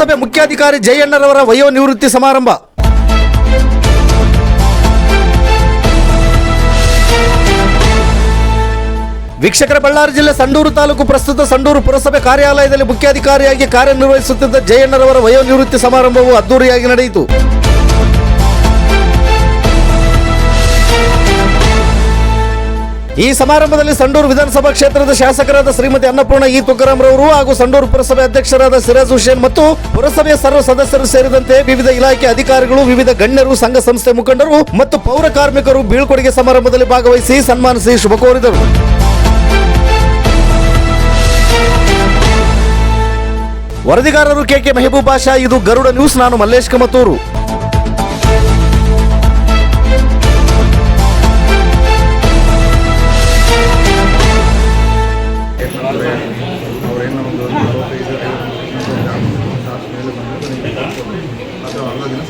ಪುರಸಭೆ ಮುಖ್ಯಾಧಿಕಾರಿ ಜಯಣ್ಣರವರ ವಯೋ ನಿವೃತ್ತಿ ಸಮಾರಂಭ. ವೀಕ್ಷಕರ ಬಳ್ಳಾರಿ ಜಿಲ್ಲೆ ಸಂಡೂರು ತಾಲೂಕು ಪ್ರಸ್ತುತ ಸಂಡೂರು ಪುರಸಭೆ ಕಾರ್ಯಾಲಯದಲ್ಲಿ ಮುಖ್ಯಾಧಿಕಾರಿಯಾಗಿ ಕಾರ್ಯನಿರ್ವಹಿಸುತ್ತಿದ್ದ ಜಯಣ್ಣರವರ ವಯೋ ನಿವೃತ್ತಿ ಸಮಾರಂಭವು ಅದ್ದೂರಿಯಾಗಿ ನಡೆಯಿತು. ಈ ಸಮಾರಂಭದಲ್ಲಿ ಸಂಡೂರು ವಿಧಾನಸಭಾ ಕ್ಷೇತ್ರದ ಶಾಸಕರಾದ ಶ್ರೀಮತಿ ಅನ್ನಪೂರ್ಣ ಇ ತುಕಾರಾಂರವರು ಹಾಗೂ ಸಂಡೂರು ಪುರಸಭೆ ಅಧ್ಯಕ್ಷರಾದ ಸಿರಾಜ್ ಹುಸೇನ್ ಮತ್ತು ಪುರಸಭೆಯ ಸರ್ವ ಸದಸ್ಯರು ಸೇರಿದಂತೆ ವಿವಿಧ ಇಲಾಖೆ ಅಧಿಕಾರಿಗಳು, ವಿವಿಧ ಗಣ್ಯರು, ಸಂಘ ಸಂಸ್ಥೆ ಮುಖಂಡರು ಮತ್ತು ಪೌರ ಕಾರ್ಮಿಕರು ಬೀಳ್ಕೊಡುಗೆ ಸಮಾರಂಭದಲ್ಲಿ ಭಾಗವಹಿಸಿ ಸನ್ಮಾನಿಸಿ ಶುಭ ಕೋರಿದರು. ವರದಿಗಾರರು ಕೆಕೆ ಮೆಹಬೂಬ್ ಬಾಷಾ ಇದು ಗರುಡ ನ್ಯೂಸ್, ನಾನು ಮಲ್ಲೇಶ್ ಕಮತೂರು.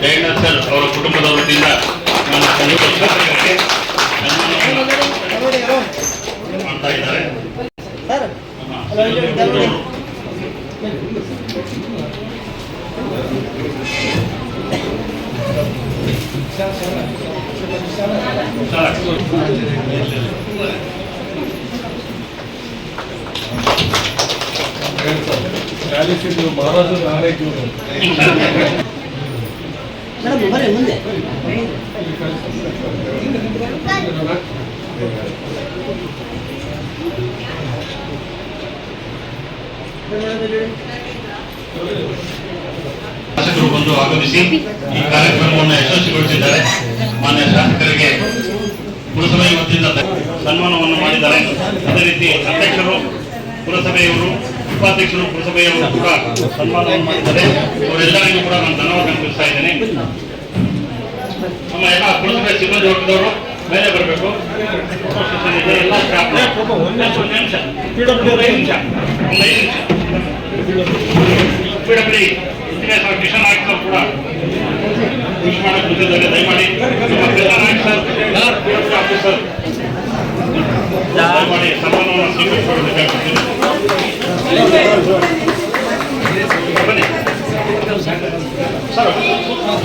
ಜಯಣ್ಣ ಸರ್ ಅವರ ಕುಟುಂಬದ ವತಿಯಿಂದ ನನ್ನ ಶಾಸಕರಿಗೆ ಮಾಡ್ತಾ ಇದ್ದಾರೆ ಮೇಡಮ್ ಮುಂದೆ. ಶಾಸಕರು ಬಂದು ಆಗಮಿಸಿ ಈ ಕಾರ್ಯಕ್ರಮವನ್ನು ಯಶಸ್ವಿಗೊಳಿಸಿದ್ದಾರೆ. ಮಾನ್ಯ ಶಾಸಕರಿಗೆ ಪುರಸಭೆ ವತಿಯಿಂದ ಸನ್ಮಾನವನ್ನು ಮಾಡಿದ್ದಾರೆ. ಅದೇ ರೀತಿ ಅಧ್ಯಕ್ಷರು, ಪುರಸಭೆಯವರು ಉಪಾಧ್ಯಕ್ಷರು ಪುರಸಭೆಯವರು ಕೂಡ ಸನ್ಮಾನವನ್ನು ಮಾಡಿದ್ದಾರೆ. ಅವರೆಲ್ಲರಿಗೂ ಕೂಡ ನಾನು ಧನ್ಯವಾದ ತಿಳಿಸ್ತಾ ಇದ್ದೇನೆ. ನಮ್ಮ ಎಲ್ಲ ಪುರಸಭೆ ಸಿಬ್ಬಂದಿ ವರ್ಗದವರು ಮೇಲೆ ಬರಬೇಕು. ಕಿಶನ್ ನಾಯ್ಕ್ ಕೂಡ ವಿಶ್ ಮಾಡಕ್ಕೆ ದಯಮಾಡಿ ಸರ್ ಆಫೀಸರ್ ದಯಮಾಡಿ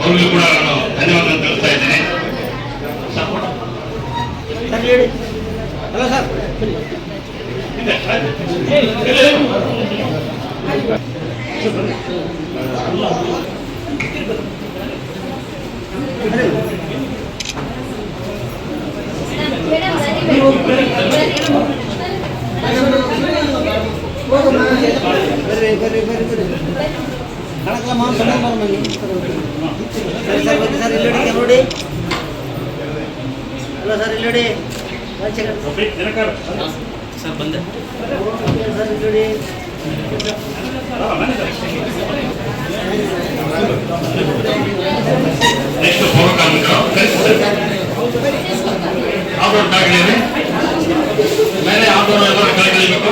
ಅವ್ರಿಗೂ ಕೂಡ ನಾನು ಧನ್ಯವಾದ ತಿಳಿಸ್ತಾ ಇದ್ದೇನೆ ಸಪೋರ್ಟ್ ಸರ್ ಹೇಳಿ ಹಲೋ ಸರ್ ಇದೆ ಬರ್ರಿ ಬರ್ರಿ ಬರ್ರಿ ಬರ್ರಿ ಕಣಕಲ ಬನ್ನಿ ಸರಿ sir sir hello sir next ಮೇಲೆ ಆಟೋ ಕೆಳಗಿಳಿಬೇಕು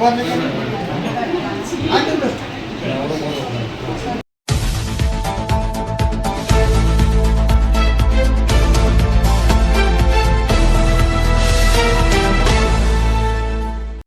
ಬನ್ನಿ